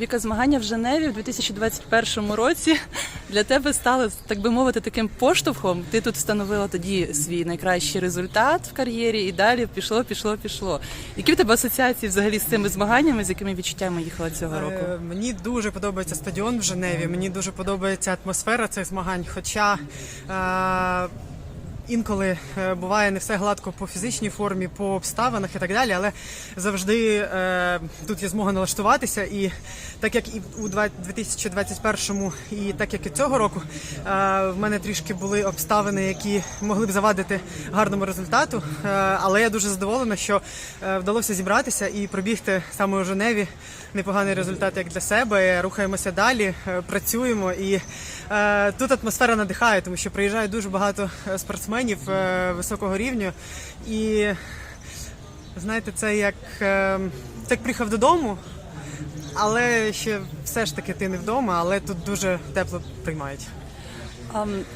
Віка, змагання в Женеві в 2021 році для тебе стали, так би мовити, таким поштовхом. Ти тут встановила тоді свій найкращий результат в кар'єрі, і далі пішло, пішло, пішло. Які в тебе асоціації взагалі з цими змаганнями, з якими відчуттями їхала цього року? Е, Мені дуже подобається стадіон в Женеві. Мені дуже подобається атмосфера цих змагань. Хоча е, інколи е, буває не все гладко по фізичній формі, по обставинах і так далі, але завжди е, тут є змога налаштуватися. І так як і у 2021-му, і так як і цього року, е, в мене трішки були обставини, які могли б завадити гарному результату. Але я дуже задоволена, що вдалося зібратися і пробігти саме у Женеві непоганий результат як для себе. Рухаємося далі, працюємо і тут атмосфера надихає, тому що приїжджає дуже багато е, спортсменів е, високого рівня. І знаєте, це як е, так приїхав додому, але ще все ж таки ти не вдома, але тут дуже тепло приймають.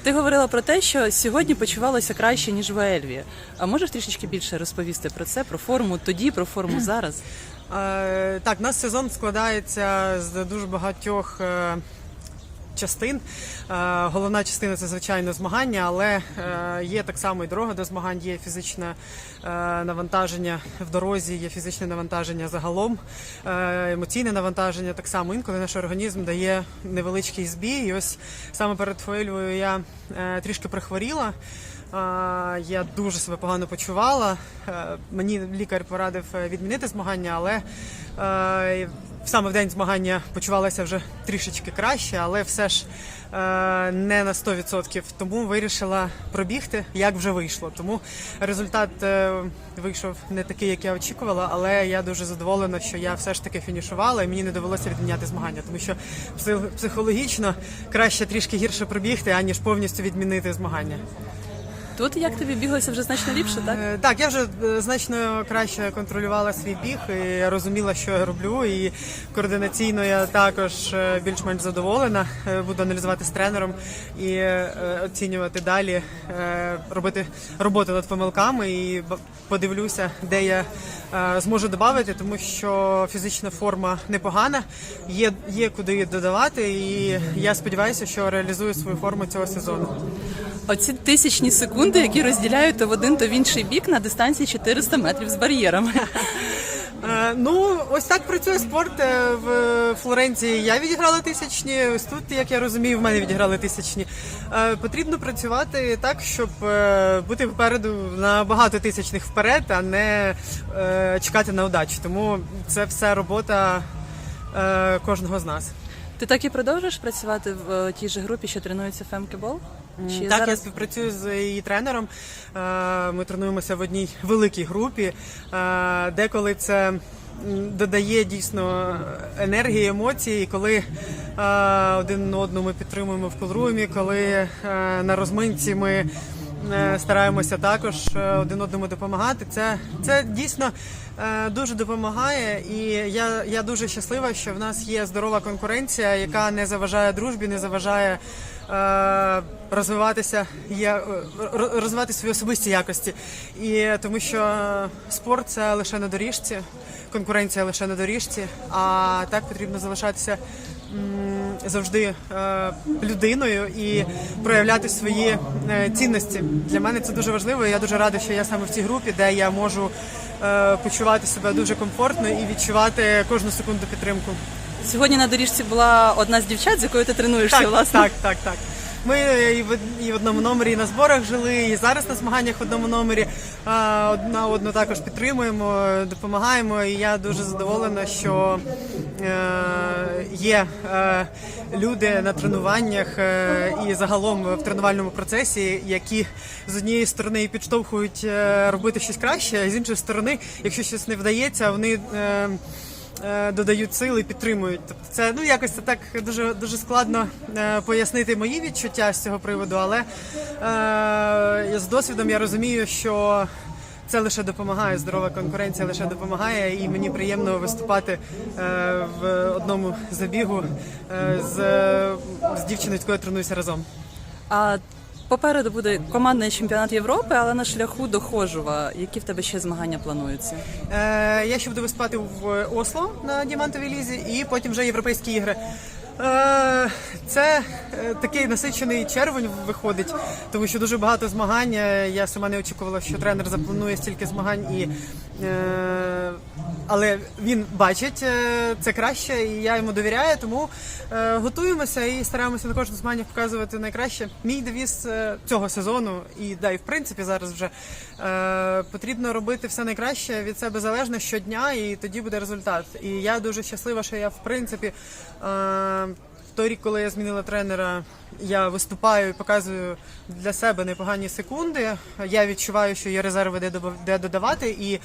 Ти говорила про те, що сьогодні почувалося краще ніж в Ельві. А можеш трішечки більше розповісти про це, про форму тоді, про форму зараз? Е, так, у нас сезон складається з дуже багатьох частин. Е, головна частина це звичайно змагання, але е, є так само і дорога до змагань, є фізичне е, навантаження в дорозі, є фізичне навантаження загалом, емоційне навантаження так само. Інколи наш організм дає невеличкий збій. І ось саме перед Фуельвою я трішки прихворіла. Я дуже себе погано почувала. Мені лікар порадив відмінити змагання, але саме в день змагання почувалася вже трішечки краще, але все ж е, не на 100%. Тому вирішила пробігти, як вже вийшло. Тому результат е, вийшов не такий, як я очікувала, але я дуже задоволена, що я все ж таки фінішувала і мені не довелося відміняти змагання, тому що псих- психологічно краще трішки гірше пробігти, аніж повністю відмінити змагання. Тут як тобі біглося вже значно ліпше, так? Е, Так, я вже е, значно краще контролювала свій біг і розуміла, що я роблю. І координаційно я також е, більш-менш задоволена. Буду аналізувати з тренером і оцінювати далі, робити роботу над помилками і подивлюся, де я зможу додати, тому що фізична форма непогана, є, є куди додавати, і я сподіваюся, що реалізую свою форму цього сезону. Оці тисячні секунди, які розділяють то в один, то в інший бік на дистанції 400 метрів з бар'єрами. Е, Ну, ось так працює спорт е, в Флоренції. Я відіграла тисячні. Ось тут, як я розумію, в мене відіграли тисячні. Е, Потрібно працювати так, щоб бути впереду на багато тисячних вперед, а не чекати на удачу. Тому це все робота кожного з нас. Ти так і продовжуєш працювати в тій же групі, що тренується Фемкебол? Чи Так, я співпрацюю з її тренером. Е, Ми тренуємося в одній великій групі. Е, Деколи це додає дійсно енергії, емоції, коли е, один одному ми підтримуємо в колрумі, коли на розминці ми. Е, Стараємося також е, один одному допомагати. Це, це дійсно е, дуже допомагає, і я, я дуже щаслива, що в нас є здорова конкуренція, яка не заважає дружбі, не заважає е, розвиватися, я, розвивати свої особисті якості. І тому що спорт це лише на доріжці, конкуренція лише на доріжці, а так потрібно залишатися завжди е, людиною і проявляти свої е, цінності. Для мене це дуже важливо. і Я дуже рада, що я саме в цій групі, де я можу е, почувати себе дуже комфортно і відчувати кожну секунду підтримку. сьогодні на доріжці була одна з дівчат, з якою ти тренуєшся, Так, власне? так, так, так. Ми і в, і в одному номері і на зборах жили, і зараз на змаганнях в одному номері одна одну також підтримуємо, допомагаємо. І я дуже задоволена, що е, є е, люди на тренуваннях е, і загалом в тренувальному процесі, які з однієї сторони підштовхують е, робити щось краще, а з іншої сторони, якщо щось не вдається, вони. Е, додають сили підтримують. Тобто це ну якось це так дуже дуже складно е, пояснити мої відчуття з цього приводу, але е, з досвідом я розумію, що. Це лише допомагає, здорова конкуренція лише допомагає, і мені приємно виступати е, в одному забігу е, з, з дівчиною, з якою тренуюся разом. А попереду буде командний чемпіонат Європи, але на шляху до Хожува. Які в тебе ще змагання плануються? Е, я ще буду виступати в Осло на Діамантовій лізі і потім вже європейські ігри. Е, Це е, такий насичений червень виходить, тому що дуже багато змагань. Е, Я сама не очікувала, що тренер запланує стільки змагань, і, е, але він бачить е, це краще, і я йому довіряю, тому е, готуємося і стараємося на кожному змаганні показувати найкраще. Мій девіз е, цього сезону, і да, і в принципі зараз вже потрібно робити все найкраще від себе залежно щодня, і тоді буде результат. І я дуже щаслива, що я в принципі. Той рік, коли я змінила тренера, я виступаю і показую для себе непогані секунди. Я відчуваю, що є резерви, де додавати, і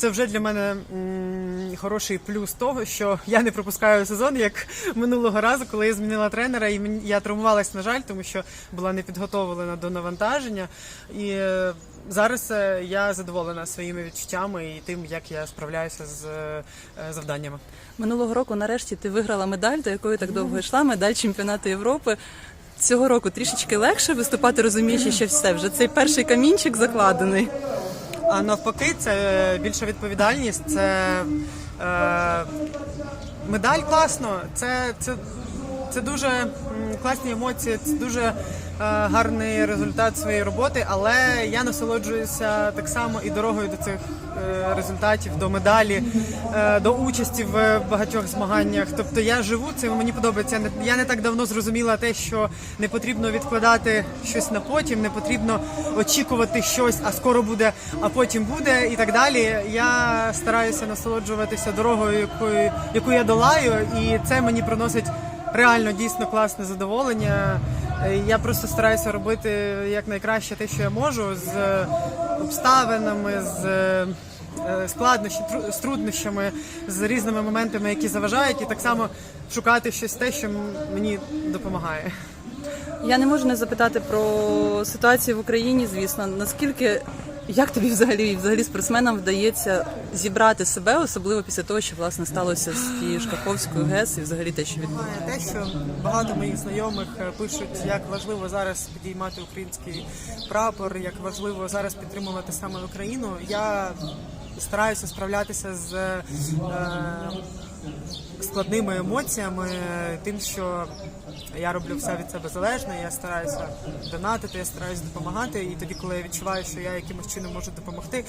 це вже для мене м, хороший плюс того, що я не пропускаю сезон, як минулого разу, коли я змінила тренера, і мені- я травмувалась, на жаль, тому що була не підготовлена до навантаження. І е, зараз е, я задоволена своїми відчуттями і тим, як я справляюся з е, завданнями. Минулого року нарешті ти виграла медаль, до якої так довго йшла, медаль чемпіонату Європи. Цього року трішечки легше виступати, розуміючи, що все вже цей перший камінчик закладений. А навпаки, це більша відповідальність. Це е, медаль класно. Це, це, це дуже класні емоції, це дуже е, гарний результат своєї роботи. Але я насолоджуюся так само і дорогою до цих е, результатів, до медалі, е, до участі в багатьох змаганнях. Тобто я живу цим, мені подобається. Я не так давно зрозуміла те, що не потрібно відкладати щось на потім, не потрібно очікувати щось, а скоро буде, а потім буде, і так далі. Я стараюся насолоджуватися дорогою, якою яку я долаю, і це мені приносить реально дійсно класне задоволення. Е, Я просто стараюся робити якнайкраще те, що я можу, з е, обставинами, з е, складнощі, тру- з труднощами, з різними моментами, які заважають, і так само шукати щось те, що мені допомагає. Я не можу не запитати про ситуацію в Україні, звісно. Наскільки як тобі взагалі взагалі спортсменам вдається зібрати себе, особливо після того, що власне сталося з тією Шкаповською ГЕС і взагалі те, що відбувається? Те, що багато моїх знайомих е, пишуть, як важливо зараз підіймати український прапор, як важливо зараз підтримувати саме Україну. Я стараюся справлятися з е, складними емоціями, тим, що я роблю все від себе залежне, я стараюся донатити, я стараюся допомагати. І тоді, коли я відчуваю, що я якимось чином можу допомогти,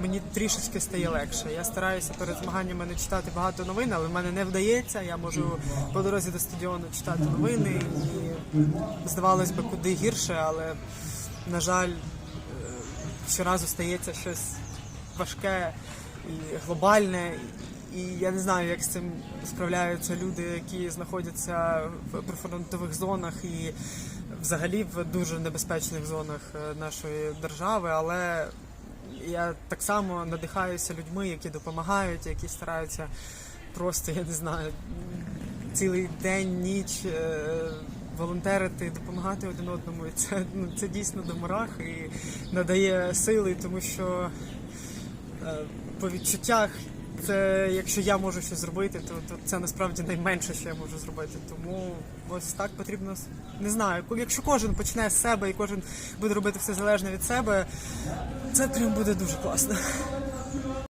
мені трішечки стає легше. Я стараюся перед змаганнями не читати багато новин, але в мене не вдається. Я можу по дорозі до стадіону читати новини, і здавалось би, куди гірше, але на жаль, е, щоразу стається щось важке і глобальне. І я не знаю, як з цим справляються люди, які знаходяться в прифронтових зонах і взагалі в дуже небезпечних зонах е, нашої держави. Але я так само надихаюся людьми, які допомагають, які стараються просто, я не знаю, цілий день, ніч. е, Волонтерити, допомагати один одному, і це ну це дійсно до мурах і надає сили, тому що е, по відчуттях, це якщо я можу щось зробити, то, то це насправді найменше, що я можу зробити. Тому ось так потрібно не знаю. Якщо кожен почне з себе і кожен буде робити все залежне від себе, це прям буде дуже класно.